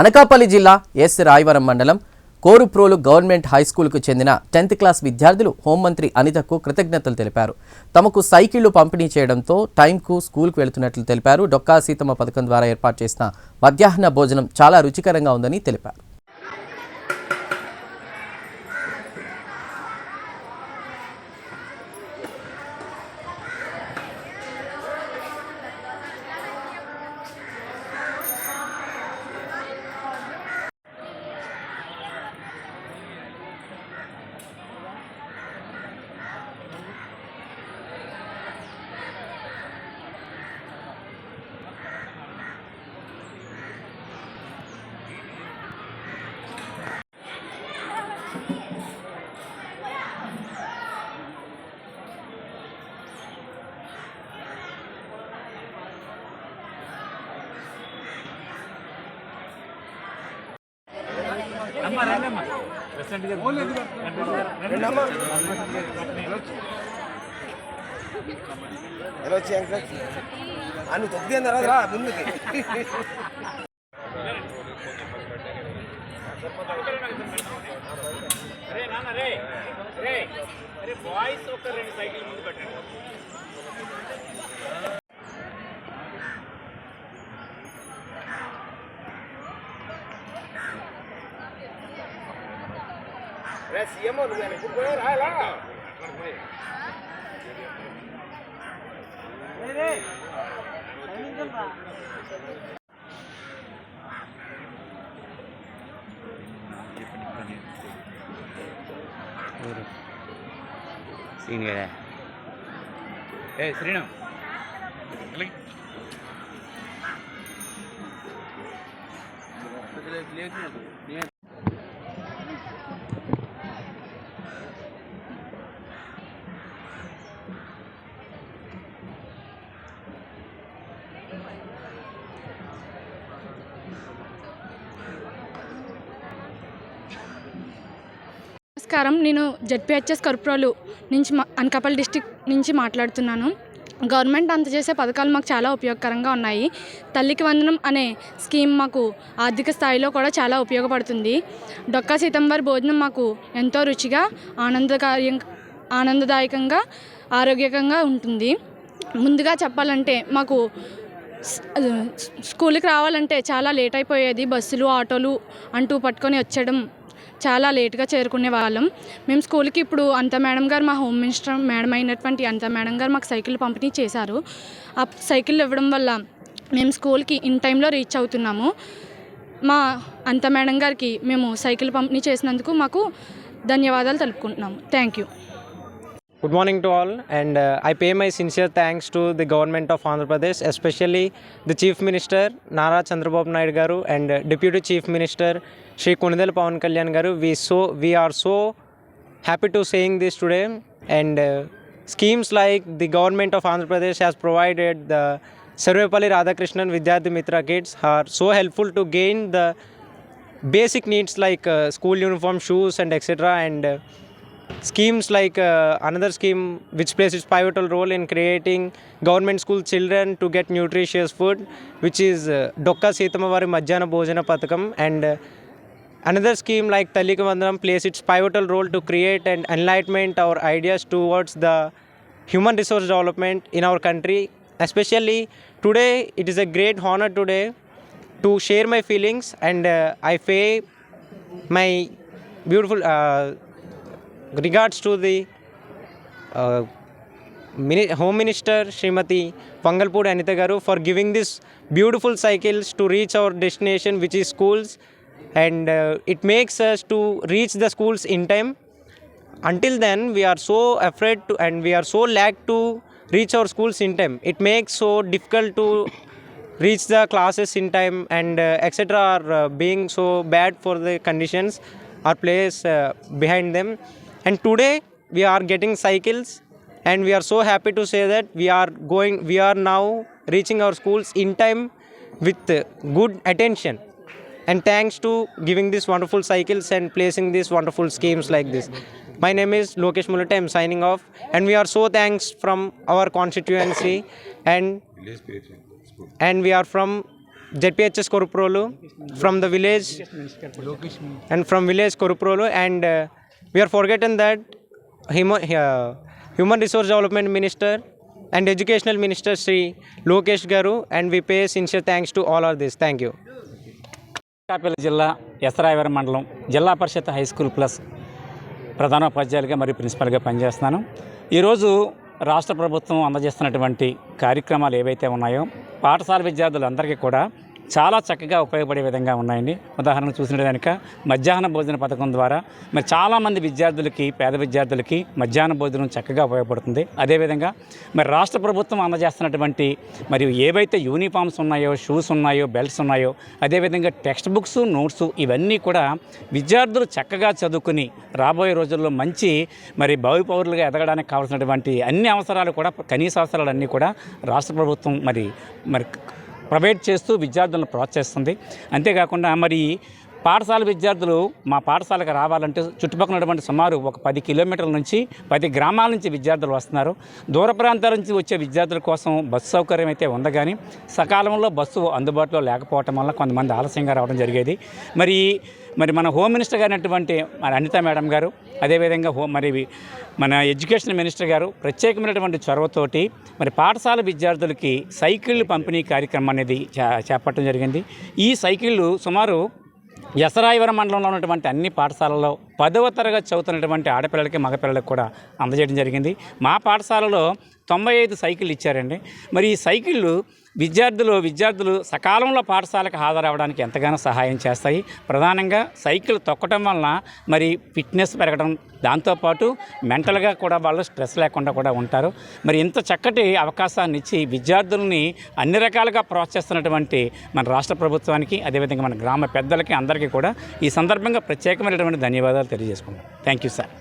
అనకాపల్లి జిల్లా ఎస్ రాయవరం మండలం Koruprolu government high స్కూల్కు చెందిన టెన్త్ క్లాస్ విద్యార్థులు హోంమంత్రి అనితకు కృతజ్ఞతలు తెలిపారు. తమకు సైకిళ్ళు పంపిణీ చేయడంతో టైంకు స్కూల్కు వెళుతున్నట్లు తెలిపారు. డొక్కా సీతమ్మ పథకం ద్వారా ఏర్పాటు చేసిన మధ్యాహ్న భోజనం చాలా రుచికరంగా ఉందని తెలిపారు. ఎలా వచ్చి అంకల్ ఆ, నువ్వు తొక్కిన తర్వాత రా ముందుకి అరే నాన్న రే రే అరే బాయ్స్ ఒక రెండు. సైకిల్ ముందు పెట్టండి సీఎం వెనక్కి పోయి సీన్ కదా ఏ శ్రీను. నమస్కారం. నేను జడ్పిహెచ్ఎస్ కరుప్రోలు నుంచి మా- అనకాపల్లి డిస్టిక్ నుంచి మాట్లాడుతున్నాను. గవర్నమెంట్ అందజేసే పథకాలు మాకు చాలా ఉపయోగకరంగా ఉన్నాయి. తల్లికి వందనం అనే స్కీమ్ మాకు ఆర్థిక స్థాయిలో కూడా చాలా ఉపయోగపడుతుంది. డొక్కా సీతంబర్ భోజనం మాకు ఎంతో రుచిగా ఆనందకార్యం ఆనందదాయకంగా ఆరోగ్యకంగా ఉంటుంది. ముందుగా చెప్పాలంటే మాకు స్- స్కూల్కి రావాలంటే చాలా లేట్ అయిపోయేది. బస్సులు ఆటోలు అంటూ పట్టుకొని వచ్చడం చాలా లేట్గా చేరుకునే వాళ్ళం. మేము స్కూల్కి ఇప్పుడు అంత మేడం గారు మా హోమ్ మినిస్టర్ మేడం అయినటువంటి అంత మేడం గారు మాకు సైకిల్ పంపిణీ చేశారు. ఆ సైకిల్ ఇవ్వడం వల్ల మేము స్కూల్కి ఇన్ టైంలో రీచ్ అవుతున్నాము. మా అంత మేడం గారికి మేము సైకిల్ పంపిణీ చేసినందుకు మాకు ధన్యవాదాలు తెలుపుకుంటున్నాము. Thank you. Good morning to all and I pay my sincere thanks to the government of Andhra Pradesh especially the chief minister Nara Chandrababu Naidu గారు and deputy chief minister Shri Kunidal Pawan Kalyan Garu. We so we are so happy to saying this today, and uh, schemes like the government of Andhra Pradesh has provided the Sarvepalli Radhakrishnan Vidyarthi Mitra kits are so helpful to gain the basic needs like uh, school uniform, shoes, and etc. And uh, schemes like uh, another scheme which plays its pivotal role in creating government school children to get nutritious food which is uh, dokka seetamavari madhyana bhojana pathakam and uh, another scheme like tallika vandanam plays its pivotal role to create and enlightenment our ideas towards the human resource development in our country. Especially today it is a great honor today to share my feelings and uh, i pay my beautiful uh, regards to the uh, Home Minister Srimati Pangalpudi Anita Garu for giving this beautiful cycles to reach our destination, which is schools, and uh, it makes us to reach the schools in time. Until then, we are so afraid to, and we are so lack to reach our schools in time. It makes so difficult to reach the classes in time, and uh, etc. are uh, being so bad for the conditions or place uh, behind them. And today we are getting cycles and we are so happy to say that we are going we are now reaching our schools in time with good attention and thanks to giving these wonderful cycles and placing these wonderful schemes like this. My name is Lokesh Mulata, I'm signing off and we are so thanks from our constituency and and we are from JPHS Koruprolu from the village and from village Koruprolu and uh, we are forgotten that human, uh, human resource development minister and educational minister Sri Lokesh Garu and we pay sincere thanks to all of this. Thank you. కాపేల జిల్లా ఎసరాయవరం మండలం Zilla Parishad high school plus ప్రధానోపాధ్యాయులుగా మరియు ప్రిన్సిపల్గా పనిచేస్తున్నాను. ఈరోజు రాష్ట్ర ప్రభుత్వం అందజేస్తున్నటువంటి కార్యక్రమాలు ఏవైతే ఉన్నాయో పాఠశాల విద్యార్థులందరికీ కూడా చాలా చక్కగా ఉపయోగపడే విధంగా ఉన్నాయండి. ఉదాహరణకు చూసిన కనుక మధ్యాహ్న భోజన పథకం ద్వారా మరి చాలామంది విద్యార్థులకి పేద విద్యార్థులకి మధ్యాహ్న భోజనం చక్కగా ఉపయోగపడుతుంది. అదేవిధంగా మరి రాష్ట్ర ప్రభుత్వం అందజేస్తున్నటువంటి మరియు ఏవైతే యూనిఫామ్స్ ఉన్నాయో షూస్ ఉన్నాయో బెల్ట్స్ ఉన్నాయో అదేవిధంగా టెక్స్ట్ బుక్స్ నోట్స్ ఇవన్నీ కూడా విద్యార్థులు చక్కగా చదువుకుని రాబోయే రోజుల్లో మంచి మరి భావి పౌరులుగా ఎదగడానికి కావాల్సినటువంటి అన్ని అవసరాలు కూడా కనీస అవసరాలు అన్నీ కూడా రాష్ట్ర ప్రభుత్వం మరి మరి ప్రొవైడ్ చేస్తూ విద్యార్థులను ప్రోత్సహిస్తుంది. అంతేకాకుండా మరి పాఠశాల విద్యార్థులు మా పాఠశాలకు రావాలంటే చుట్టుపక్కల ఉన్నటువంటి సుమారు ఒక పది కిలోమీటర్ల నుంచి పది గ్రామాల నుంచి విద్యార్థులు వస్తున్నారు. దూర ప్రాంతాల నుంచి వచ్చే విద్యార్థుల కోసం బస్సు సౌకర్యం అయితే ఉంది కానీ సకాలంలో బస్సు అందుబాటులో లేకపోవటం వల్ల కొంతమంది ఆలస్యంగా రావడం జరిగేది. మరి మరి మన హోమ్ మినిస్టర్ గారినటువంటి మన అనిత మేడం గారు అదేవిధంగా హోమ్ మరి మన ఎడ్యుకేషన్ మినిస్టర్ గారు ప్రత్యేకమైనటువంటి చొరవతోటి మరి పాఠశాల విద్యార్థులకి సైకిళ్ళు పంపిణీ కార్యక్రమం అనేది చే- చేపట్టడం జరిగింది. ఈ సైకిళ్ళు సుమారు యసరాయవరం మండలంలో ఉన్నటువంటి అన్ని పాఠశాలలో పదవ తరగతి చదువుతున్నటువంటి ఆడపిల్లలకి మగపిల్లలకి కూడా అందజేయడం జరిగింది. మా పాఠశాలలో తొంభై ఐదు సైకిళ్ళు ఇచ్చారండి. మరి ఈ సైకిళ్ళు విద్యార్థులు విద్యార్థులు సకాలంలో పాఠశాలకు హాజరవడానికి ఎంతగానో సహాయం చేస్తాయి. ప్రధానంగా సైకిల్ తొక్కటం వలన మరి ఫిట్నెస్ పెరగడం దాంతోపాటు మెంటల్గా కూడా వాళ్ళు స్ట్రెస్ లేకుండా కూడా ఉంటారు. మరి ఇంత చక్కటి అవకాశాన్ని ఇచ్చి విద్యార్థులని అన్ని రకాలుగా ప్రోత్సహిస్తున్నటువంటి మన రాష్ట్ర ప్రభుత్వానికి అదేవిధంగా మన గ్రామ పెద్దలకి అందరికీ కూడా ఈ సందర్భంగా ప్రత్యేకమైనటువంటి ధన్యవాదాలు తెలియజేసుకున్నాను థ్యాంక్ యూ సార్